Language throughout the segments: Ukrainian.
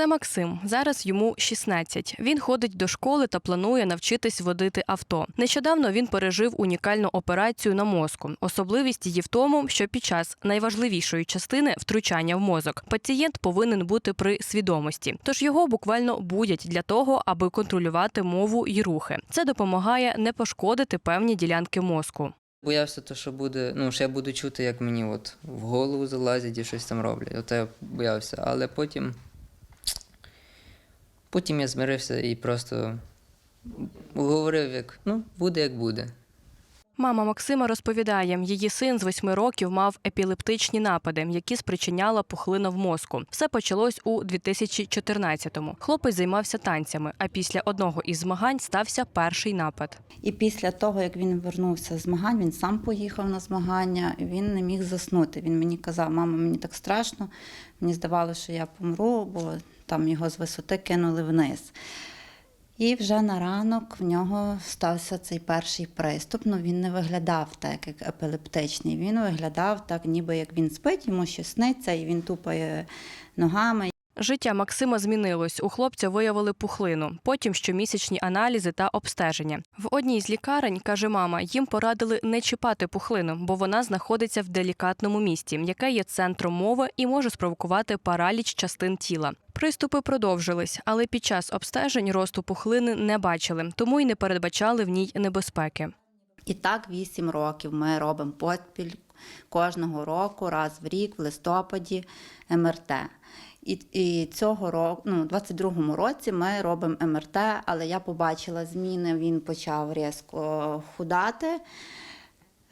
Це Максим. Зараз йому 16. Він ходить до школи та планує навчитись водити авто. Нещодавно він пережив унікальну операцію на мозку. Особливість її в тому, що під час найважливішої частини втручання в мозок пацієнт повинен бути при свідомості. Тож його буквально будять для того, аби контролювати мову й рухи. Це допомагає не пошкодити певні ділянки мозку. Боявся, то, що буде, ну, що я буду чути, як мені от в голову залазять і щось там роблять. Ото я боявся. Але потім. Потім я змирився і просто говорив, як ну, буде як буде. Mama Максима розповідає, її син з восьми років мав епілептичні напади, які спричиняла пухлина в мозку. Все почалось у 2014-му. Хлопець займався танцями, а після одного із змагань стався перший напад. І після того, як він вернувся з змагань, він сам поїхав на змагання, він не міг заснути. Він мені казав, мама, мені так страшно, мені здавалося, що я помру, бо там його з висоти кинули вниз. І вже на ранок в нього стався цей перший приступ. Ну він не виглядав так, як епілептичний. Він виглядав так, ніби як він спить, йому щось сниться, і він тупає ногами. Життя Максима змінилось. У хлопця виявили пухлину, потім щомісячні аналізи та обстеження. В одній з лікарень каже мама, їм порадили не чіпати пухлину, бо вона знаходиться в делікатному місці, яке є центром мови і може спровокувати параліч частин тіла. Приступи продовжились, але під час обстежень росту пухлини не бачили, тому й не передбачали в ній небезпеки. І так вісім років ми робимо подпіль кожного року, раз в рік, в листопаді МРТ. І, і цього року, ну, у 22-му році ми робимо МРТ, але я побачила зміни, він почав різко худати.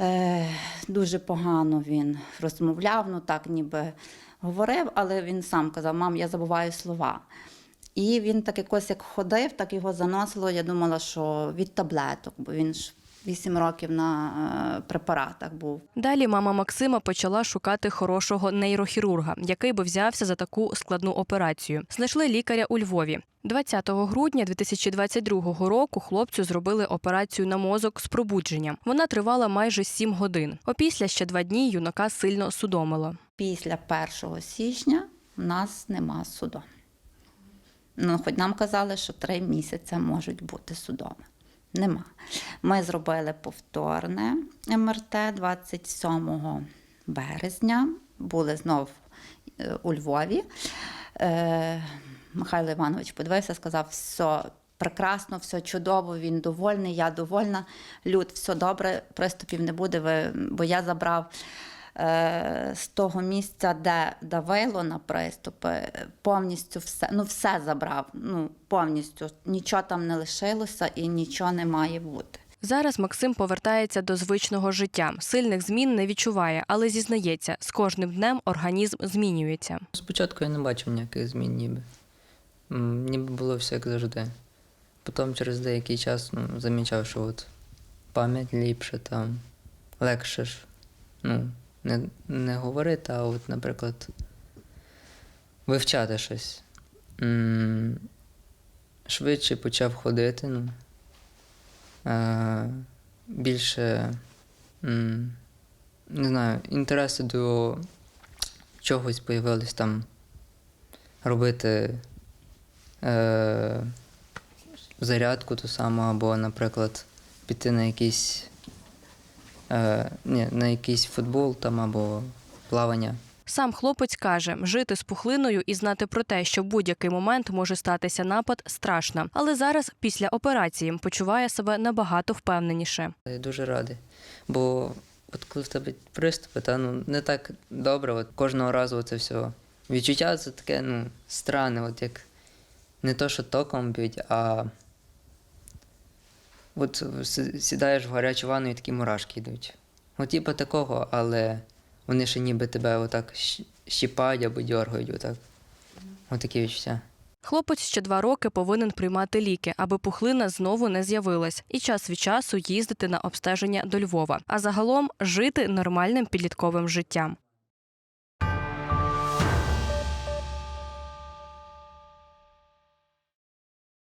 Е, дуже погано він розмовляв, ну так ніби говорив, але він сам казав: мам, я забуваю слова. І він так якось як ходив, так його заносило. Я думала, що від таблеток, бо він ж 8 років на е, препаратах був. Далі мама Максима почала шукати хорошого нейрохірурга, який би взявся за таку складну операцію. Знайшли лікаря у Львові. 20 грудня 2022 року хлопцю зробили операцію на мозок з пробудженням. Вона тривала майже 7 годин. Опісля ще два дні юнака сильно судомило. Після 1 січня в нас нема суду. Ну, хоч нам казали, що три місяці можуть бути судоми. Нема. Ми зробили повторне МРТ 27 березня. Були знов е, у Львові. Е, Михайло Іванович подивився, сказав, все прекрасно, все чудово, він довольний, я довольна. Люд, все добре, приступів не буде, бо я забрав з того місця, де давило на приступи, е, повністю все, ну все забрав. Ну, повністю нічого там не лишилося і нічого не має бути. Зараз Максим повертається до звичного життя. Сильних змін не відчуває, але зізнається, з кожним днем організм змінюється. Спочатку я не бачив ніяких змін, ніби. Ніби було все як завжди. Потім через деякий час ну, замічав, що от пам'ять ліпше, там, легше ж. Ну, не, не говорити, а от, наприклад, вивчати щось. Швидше почав ходити, ну. Е, більше, не знаю, інтереси до чогось появились там робити е, зарядку ту саму, або, наприклад, піти на якийсь, е, ні, на якийсь футбол там або плавання. Сам хлопець каже, жити з пухлиною і знати про те, що в будь-який момент може статися напад, страшно. Але зараз, після операції, почуває себе набагато впевненіше. Я дуже радий. Бо от коли в тебе приступи, та ну не так добре, от кожного разу це все. Відчуття це таке, ну, странне, от як не то, що током б'ють, а от сідаєш в гарячу ванну і такі мурашки йдуть. От типу такого, але вони ще ніби тебе отак щіпають або дергають, отак. От такі відчуття. Хлопець ще два роки повинен приймати ліки, аби пухлина знову не з'явилась, і час від часу їздити на обстеження до Львова, а загалом жити нормальним підлітковим життям.